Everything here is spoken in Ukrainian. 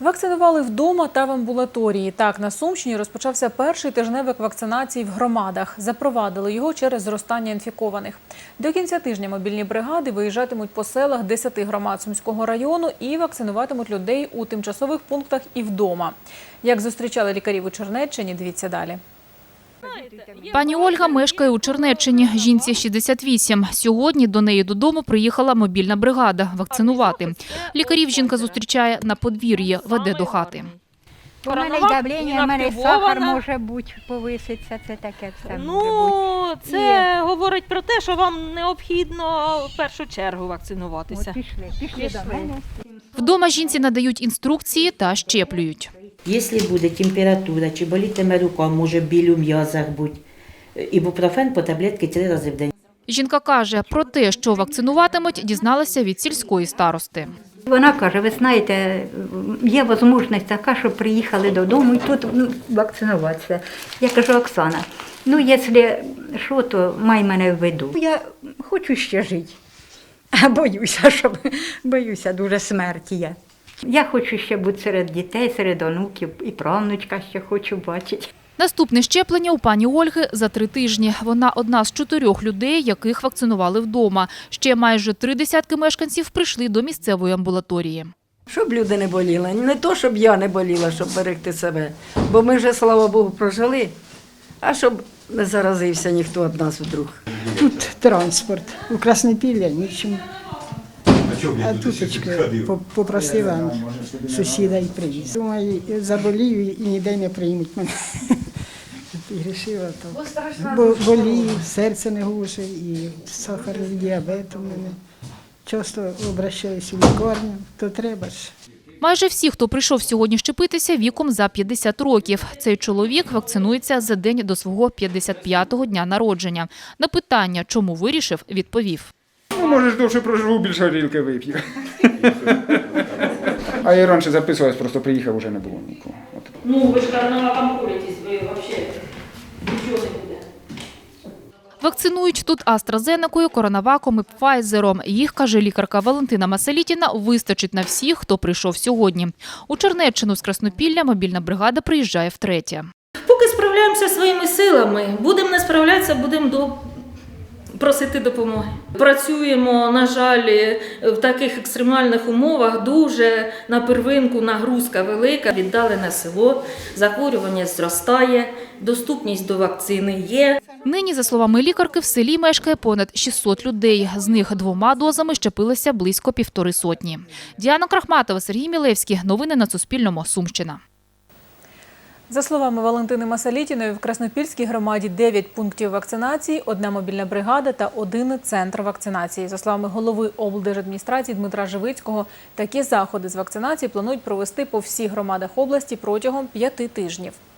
Вакцинували вдома та в амбулаторії. Так, на Сумщині розпочався перший тижневик вакцинації в громадах. Запровадили його через зростання інфікованих. До кінця тижня мобільні бригади виїжджатимуть по селах 10 громад Сумського району і вакцинуватимуть людей у тимчасових пунктах і вдома. Як зустрічали лікарів у Чернеччині, дивіться далі. Пані Ольга мешкає у Чернеччині. Жінці 68. Сьогодні до неї додому приїхала мобільна бригада вакцинувати. Лікарів жінка зустрічає на подвір'ї, веде до хати. У мене й давлення, у мене сахар може бути повиситься, це таке все. Ну, це говорить про те, що вам необхідно в першу чергу вакцинуватися. От пішли, пішли, Пішли. Вдома жінці надають інструкції та щеплюють. Якщо буде температура чи болітиме рука, може біль у м'язах бути, ібупрофен по таблетки три рази в день. Жінка каже, про те, що вакцинуватимуть, дізналася від сільської старости. Вона каже, ви знаєте, є можливість така, щоб приїхали додому і тут ну, вакцинуватися. Я кажу, Оксана, ну якщо що, то май мене в виду. Я хочу ще жити, а боюся, щоб боюся дуже смерті я. Я хочу ще бути серед дітей, серед онуків і правнучка ще хочу бачити. Наступне щеплення у пані Ольги за три тижні. Вона одна з чотирьох людей, яких вакцинували вдома. Ще майже три десятки мешканців прийшли до місцевої амбулаторії. Щоб люди не боліли. Не то, щоб я не боліла, щоб берегти себе. Бо ми вже, слава Богу, прожили, а щоб не заразився ніхто від нас вдруг. Тут транспорт, у Краснопілля нічим. А туточки по- попросила сусіда і привіз. Думаю, заболію і ніде не приймуть мене. І вирішила так. Бо болію, серце не гуше, і сахарний діабет у мене. Часто обращаюся в лікарню, то треба ж. Майже всі, хто прийшов сьогодні щепитися, віком за 50 років. Цей чоловік вакцинується за день до свого 55-го дня народження. На питання, чому вирішив, відповів. Ну, може довше проживу, більше горілки вип'ю. А я раніше записувався, просто приїхав, вже не було нікого. От. Ну, ви ж коронаваком куритесь, ви взагалі нічого не буде. Вакцинують тут AstraZeneca, коронаваком і Пфайзером. Їх, каже лікарка Валентина Масалітіна, вистачить на всіх, хто прийшов сьогодні. У Чернеччину з Краснопілля мобільна бригада приїжджає втретє. Поки справляємося своїми силами, будемо не справлятися, будемо до... просити допомоги. Працюємо, на жаль, в таких екстремальних умовах. Дуже на первинку нагрузка велика, віддалене село, захворювання зростає, доступність до вакцини є. Нині, за словами лікарки, в селі мешкає понад 600 людей. З них двома дозами щепилися близько півтори сотні. Діана Крахматова, Сергій Мілевський. Новини на Суспільному. Сумщина. За словами Валентини Масалітіної, в Краснопільській громаді 9 пунктів вакцинації, одна мобільна бригада та один центр вакцинації. За словами голови облдержадміністрації Дмитра Живицького, такі заходи з вакцинації планують провести по всіх громадах області протягом п'яти тижнів.